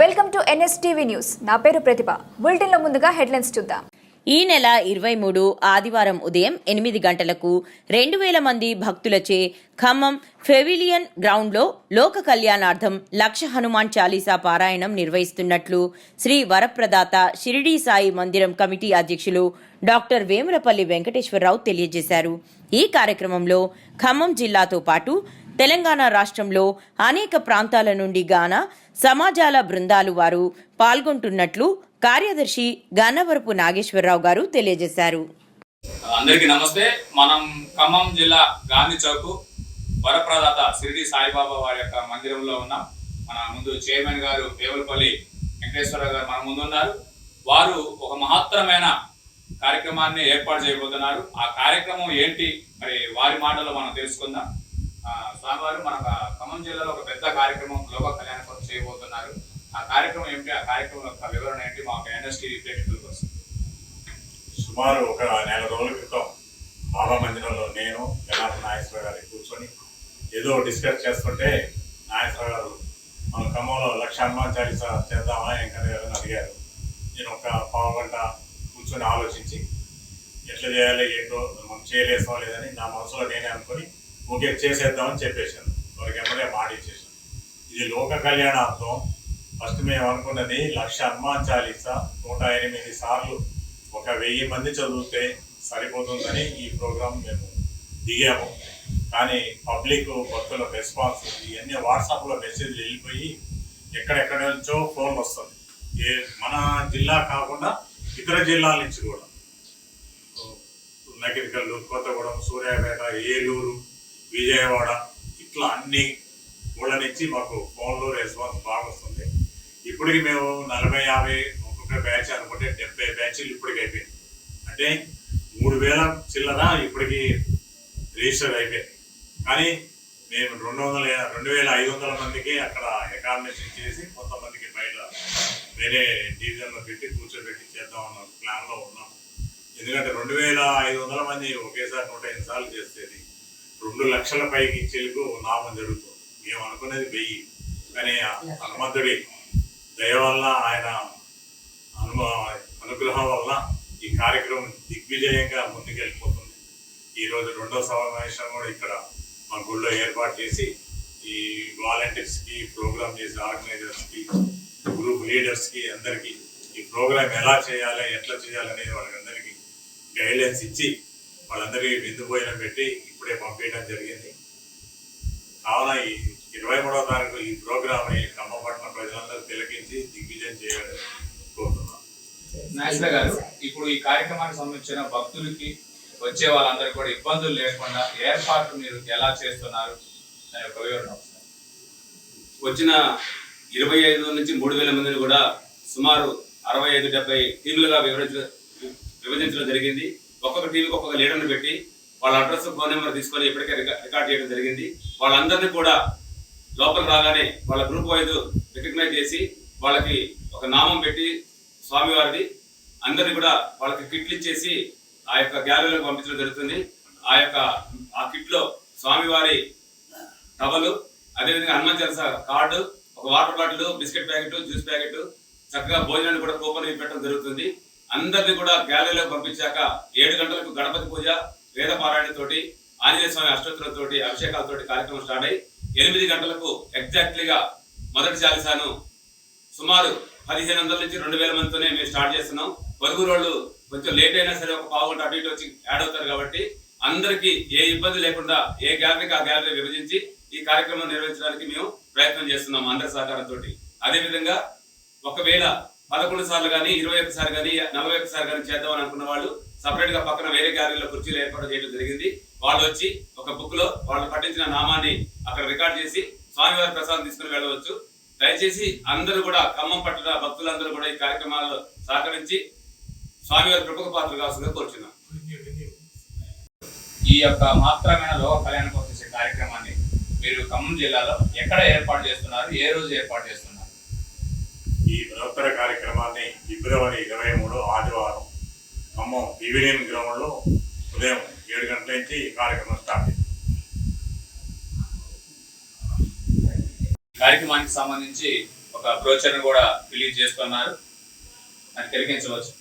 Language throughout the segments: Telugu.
Welcome to NSTV news. నా పేరు ప్రతిభ. బులెటిన్లో ముందుగా హెడ్లైన్స్ చూద్దాం. ఈ నెల ఇరవై మూడు ఆదివారం ఉదయం ఎనిమిది గంటలకు రెండు వేల మంది భక్తులచే ఖమ్మం ఫెవిలియన్ గ్రౌండ్లో లోక కళ్యాణార్థం లక్ష హనుమాన్ చాలీసా పారాయణం నిర్వహిస్తున్నట్లు శ్రీ వరప్రదాత షిరిడీ సాయి మందిరం కమిటీ అధ్యక్షులు డాక్టర్ వేములపల్లి వెంకటేశ్వరరావు తెలియజేశారు. ఈ కార్యక్రమంలో ఖమ్మం జిల్లాతో పాటు తెలంగాణ రాష్ట్రంలో అనేక ప్రాంతాల నుండి గాన సమాజాల బృందాలు వారు పాల్గొంటున్నట్లు కార్యదర్శి గన్నవరపు నాగేశ్వరరావు గారు తెలియజేశారు. అందరికీ నమస్తే. మనం ఖమ్మం జిల్లా గాంధీ చౌక్ వరప్రదాత షిరిడి సాయిబాబా వారి యొక్క మందిరంలో ఉన్నాం. మన ముందు చైర్మన్ గారు వేవులపల్లి వెంకటేశ్వరరావు గారు మన ముందు ఉన్నారు. వారు ఒక మహత్తరమైన కార్యక్రమాన్ని ఏర్పాటు చేయబోతున్నారు. ఆ కార్యక్రమం ఏంటి? మరి వారి మాటలో మనం తెలుసుకుందాం. స్వామివారు మన ఖమ్మం జిల్లాలో ఒక పెద్ద కార్యక్రమం లోక కళ్యాణ కోసం చేయబోతున్నారు. ఆ కార్యక్రమం ఏంటి ఆ కార్యక్రమం యొక్క వివరణ ఏంటి? మాకు ఎన్ఎస్టీ ప్రేక్షకుల కోసం. సుమారు ఒక నెల రోజుల క్రితం బాబా మందిరంలో నేను జనార్దన నాగేశ్వర గారి కూర్చొని ఏదో డిస్కస్ చేస్తుంటే నాగేశ్వర గారు మన ఖమ్మంలో లక్ష హనుమాన్ చాలీసా చేద్దామా? వెంకట గారు అని అడిగారు. నేను ఒక పావు గంట కూర్చొని ఆలోచించి ఎట్లా చేయాలి? ఏంటో? మనం చేయలేసాం లేదని నా మనసులో నేనే అనుకొని ఓకే చేసేద్దామని చెప్పేశాను. వారికి ఎమ్మడే మాట ఇచ్చేసాను ఇది లోక కళ్యాణార్థం. ఫస్ట్ మేము అనుకున్నది లక్ష హనుమాన్ నూట ఎనిమిది సార్లు ఒక వెయ్యి మంది చదివితే సరిపోతుందని ఈ ప్రోగ్రాం మేము దిగాము. కానీ పబ్లిక్ భక్తుల రెస్పాన్స్ ఇవన్నీ వాట్సాప్లో మెసేజ్లు వెళ్ళిపోయి ఎక్కడెక్కడ నుంచో ఫోన్లు వస్తుంది ఏ మన జిల్లా కాకుండా ఇతర జిల్లాల నుంచి కూడా. నకిరికల్లు కొత్తగూడెం సూర్యాపేట ఏలూరు విజయవాడ ఇట్లా అన్ని ఊళ్ళ నుంచి మాకు ఫోన్లో రెస్పాన్స్ బాగా వస్తుంది ఇప్పటికి మేము నలభై యాభై ఒక్కొక్క బ్యాచ్ అనుకుంటే డెబ్బై బ్యాచ్లు ఇప్పటికి అయిపోయింది అంటే మూడు వేల చిల్లర ఇప్పటికి రిజిస్టర్ అయిపోయింది. కానీ మేము రెండు వందల రెండు వేల ఐదు వందల మందికి అక్కడ అకామిడేషన్ చేసి కొంతమందికి బయట వేరే డివిజన్లో పెట్టి కూర్చోబెట్టి చేద్దాం అన్న ప్లాన్లో ఉన్నాం. ఎందుకంటే రెండు వేల ఐదు వందల మంది ఒకేసారి నూట ఎనిమిది సార్లు చేసేది రెండు లక్షల పైకి చెలుగు నామం జరుగుతుంది. మేము అనుకునేది వెయ్యి. కానీ హనుమంతుడి దయ వల్ల ఆయన అనుభ అనుగ్రహం వల్ల ఈ కార్యక్రమం దిగ్విజయంగా ముందుకెళ్ళిపోతుంది. ఈరోజు రెండో సమావేశం కూడా ఇక్కడ మా గుళ్ళో ఏర్పాటు చేసి ఈ వాలంటీర్స్కి ప్రోగ్రామ్ చేసే ఆర్గనైజర్స్కి గ్రూప్ లీడర్స్కి అందరికీ ఈ ప్రోగ్రామ్ ఎలా చేయాలి ఎట్లా చేయాలి అనేది వాళ్ళందరికీ గైడ్లైన్స్ ఇచ్చి వాళ్ళందరికీ విందు భోజనం పెట్టి ఇప్పుడే పంపించడం జరిగింది. కావున ఈ ఇరవై మూడవ తారీఖు ఈ ప్రోగ్రామ్ ఖమ్మపట్నం ప్రజలందరూ తిలకించి దిగ్విజయం చేయాలని కోరుతున్నాను నాగేశ్వర గారు ఇప్పుడు ఈ కార్యక్రమానికి సంబంధించిన భక్తులకి వచ్చే వాళ్ళందరికీ కూడా ఇబ్బందులు లేకుండా ఏర్పాట్లు మీరు ఎలా చేస్తున్నారు దాని యొక్క వివరణ. వచ్చిన ఇరవై ఐదు నుంచి మూడు వేల మందిని కూడా సుమారు అరవై ఐదు డెబ్బై టీములుగా వివరించ విభజించడం జరిగింది. ఒక్కొక్క టీంకి ఒక్కొక్క లీడర్ని పెట్టి వాళ్ళ అడ్రస్ ఫోన్ నెంబర్ తీసుకొని ఇప్పటికే రికార్డ్ చేయడం జరిగింది. వాళ్ళందరినీ కూడా లోపల రాగానే వాళ్ళ గ్రూప్ వైజ్ రికగ్నైజ్ చేసి వాళ్ళకి ఒక నామం పెట్టి స్వామివారిది అందరినీ కూడా వాళ్ళకి కిట్లు ఇచ్చేసి ఆ యొక్క గ్యాలరీలోకి పంపించడం జరుగుతుంది. ఆ యొక్క ఆ కిట్లో స్వామివారి టవలు అదేవిధంగా హనుమాన్ చలస కార్డు ఒక water bottle biscuit packet juice packet చక్కగా భోజనాన్ని కూడా కూపన్ ఇవి పెట్టడం జరుగుతుంది. అందరినీ కూడా గ్యాలరీలోకి పంపించాక ఏడు గంటలకు గణపతి పూజ వేద పారాయణతోటి ఆంజనేయ స్వామి అష్టోత్తరంతోటి అభిషేకాలతోటి కార్యక్రమం స్టార్ట్ అయ్యి ఎనిమిది గంటలకు ఎగ్జాక్ట్లీగా మొదటి చాలీసాను సుమారు పదిహేను వందల నుంచి రెండు వేల మందితోనే మేము స్టార్ట్ చేస్తున్నాం. పొరుగు వాళ్ళు కొంచెం లేట్ అయినా సరే ఒక పావుగంట అటు ఇటు వచ్చి యాడ్ అవుతారు కాబట్టి అందరికీ ఏ ఇబ్బంది లేకుండా ఏ గ్యాలరీకి ఆ గ్యాలరీ విభజించి ఈ కార్యక్రమం నిర్వహించడానికి మేము ప్రయత్నం చేస్తున్నాం అందరి సహకారంతో అదేవిధంగా ఒకవేళ పదకొండు సార్లు కానీ ఇరవై ఒకసారి కానీ నలభై ఒకసారి కానీ చేద్దామని అనుకున్న వాళ్ళు సపరేట్గా పక్కన వేరే గ్యాలరీలో కుర్చీలు ఏర్పాటు చేయడం జరిగింది. వాళ్ళు వచ్చి ఒక బుక్లో వాళ్ళు పట్టించిన నామాన్ని అక్కడ రికార్డ్ చేసి స్వామివారి ప్రసాదం తీసుకుని వెళ్ళవచ్చు. దయచేసి అందరూ కూడా ఖమ్మం పట్టణ భక్తులందరూ కూడా ఈ కార్యక్రమాల్లో సహకరించి స్వామివారి కృపక పాత్ర కావాల్సిందిగా కోరుచున్నాం. ఈ యొక్క మహత్తరమైన లోక కళ్యాణం కోసం చేసే కార్యక్రమాన్ని మీరు ఖమ్మం జిల్లాలో ఎక్కడ ఏర్పాటు చేస్తున్నారు? ఏ రోజు ఏర్పాటు చేస్తున్నారు? ఈ బృహత్తర కార్యక్రమాన్ని ఫిబ్రవరి ఇరవై మూడు ఆదివారం పివిలియన్ గ్రౌండ్లో ఉదయం ఏడు గంటల నుంచి కార్యక్రమం స్టార్ట్ కార్యక్రమానికి సంబంధించి ఒక బ్రోచర్ని కూడా రిలీజ్ చేస్తున్నారు. అది తిరిగించవచ్చు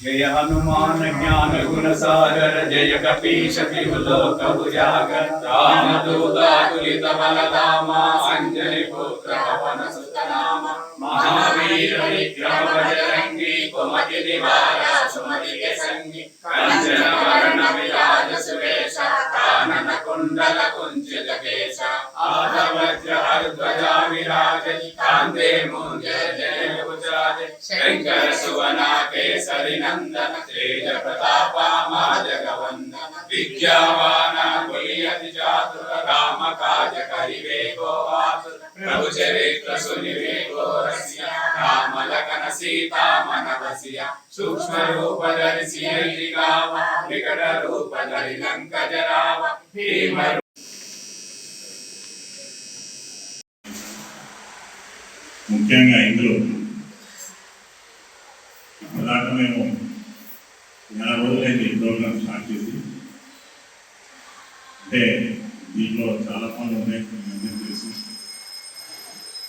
జయ హనుమాన్ జ్ఞాన గుణ సాగర జయ కపీశ లోక ఉజాగర రామదూతాతులిత బలధామ. అంజని పుత్ర పవన సుతనామ మహావీర విక్రమ బజరంగి కుమతి నివార సుమతి సంగి కంచన వర్ణ విరాజ సువేశ కానన కుండల కుంచిత కేశ ఆధవజ్ర హరధ్వజా విరాజ కాందే మూంజ జయ ఉజాజ శంకర సువన కేసరి నందన తేజ ప్రతాప మాజగవందన విద్యావాన కులియతి చాతుర రామ కాజ కరివే గోవాతుర ప్రభు చరిత్ర సునివేగో రస్య రామ లఖన సీతా మనవసియ సూక్ష్మ రూప ధరిసి గావ వికట రూప ధరి లంక జరావ భీమ ముఖ్యంగా ఇందులో ఇప్పటిదాకా మేము నెల రోజులైంది ఈ ప్రోగ్రామ్ స్టార్ట్ చేసి. అంటే దీంట్లో చాలా పనులు ఉన్నాయి. మీ అందరికీ తెలుసు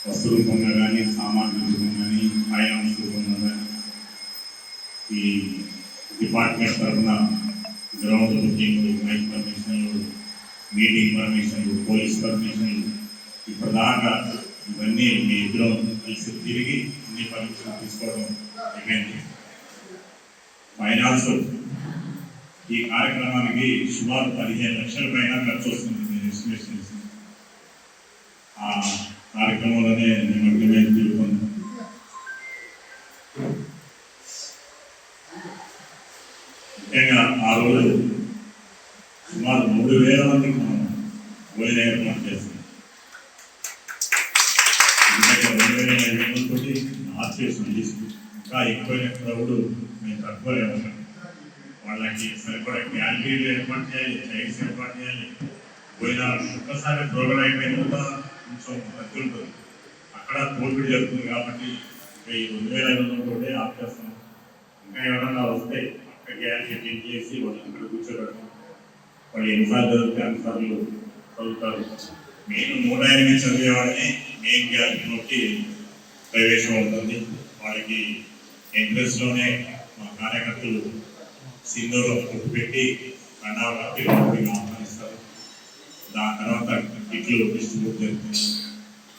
వస్తు రూపంగా కానీ సామాగ్రి రూపంగా కానీ ఫైనాన్స్ రూపంగా కానీ ఈ డిపార్ట్మెంట్ తరఫున గ్రౌండ్ బుకింగ్ మైక్ పర్మిషన్లు మీటింగ్ పర్మిషన్లు పోలీస్ పర్మిషన్లు ఇప్పటిదాకా ఇవన్నీ మీ ఇద్దరం కలిసి తిరిగి అన్ని పర్మిషన్ తీసుకోవడం అయిపోయింది. ఫైనాన్స్ ఈ కార్యక్రమానికి సుమారు పదిహేను లక్షల పైన ఖర్చు వస్తుంది. మీరు ఎస్టిమేషన్ ఆ కార్యక్రమంలోనే నిమగ్నమై తిరుగుతుంది ముఖ్యంగా ఆ రోజు సుమారు మూడు వేల మందికి మనం భోజన ఏర్పాటు చేస్తున్నాం రెండు వేల ఐదు వందలతోటి ఆఫ్ చేసాం లిస్ట్ ఇంకా ఎక్కువైన క్రౌడ్ మేము తక్కువలేము వాళ్ళకి సరిపడా గ్యాలరీలు ఏర్పాటు చేయాలి చైర్స్ ఏర్పాటు చేయాలి. పోయిన ఒక్కసారి ప్రోగ్రామ్ అయిపోయిన కొంచెం ఖర్చు ఉంటుంది. అక్కడ కోవిడ్ జరుగుతుంది కాబట్టి ఈ రెండు వేల ఐదు వందలతోటి ఆఫ్ ఇంకా ఎవరన్నా వస్తే అక్కడ గ్యాస్ చెక్ చేసి వాళ్ళు ఇక్కడ కూర్చోబెడతాం. వాళ్ళు ఎన్నిసార్లు చదివితే అన్నిసార్లు చదువుతారు. నేను నూట ఎనిమిది చదివేవాడిని మెయిన్ గ్యాస్లోకి ప్రవేశం ఉంటుంది. వాళ్ళకి ఎంట్రెన్స్లోనే మా కార్యకర్తలు సింధూలో పెట్టి కన్నా ఆహ్వానిస్తారు దాని తర్వాత కిట్లు డిస్ట్రిబ్యూట్ చేస్తుంది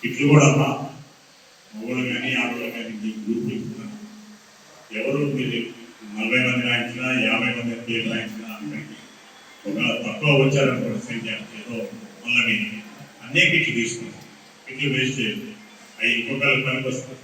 కిట్లు కూడా మా మగవాళ్ళు కానీ ఆడవాళ్ళు కానీ ఈ గ్రూప్ ఇస్తున్నారు ఎవరు మీరు నలభై మంది రాయించినా యాభై మంది పేరు రాయించినా అందరికీ ఒక తక్కువ వచ్చారనుకోండి సంఖ్య ఏదో మళ్ళీ అన్నీ కిట్లు తీసుకుంటాం. కిట్లు వేస్ట్ చేయదు అవి ఇంకొకరికి పనికి వస్తాయి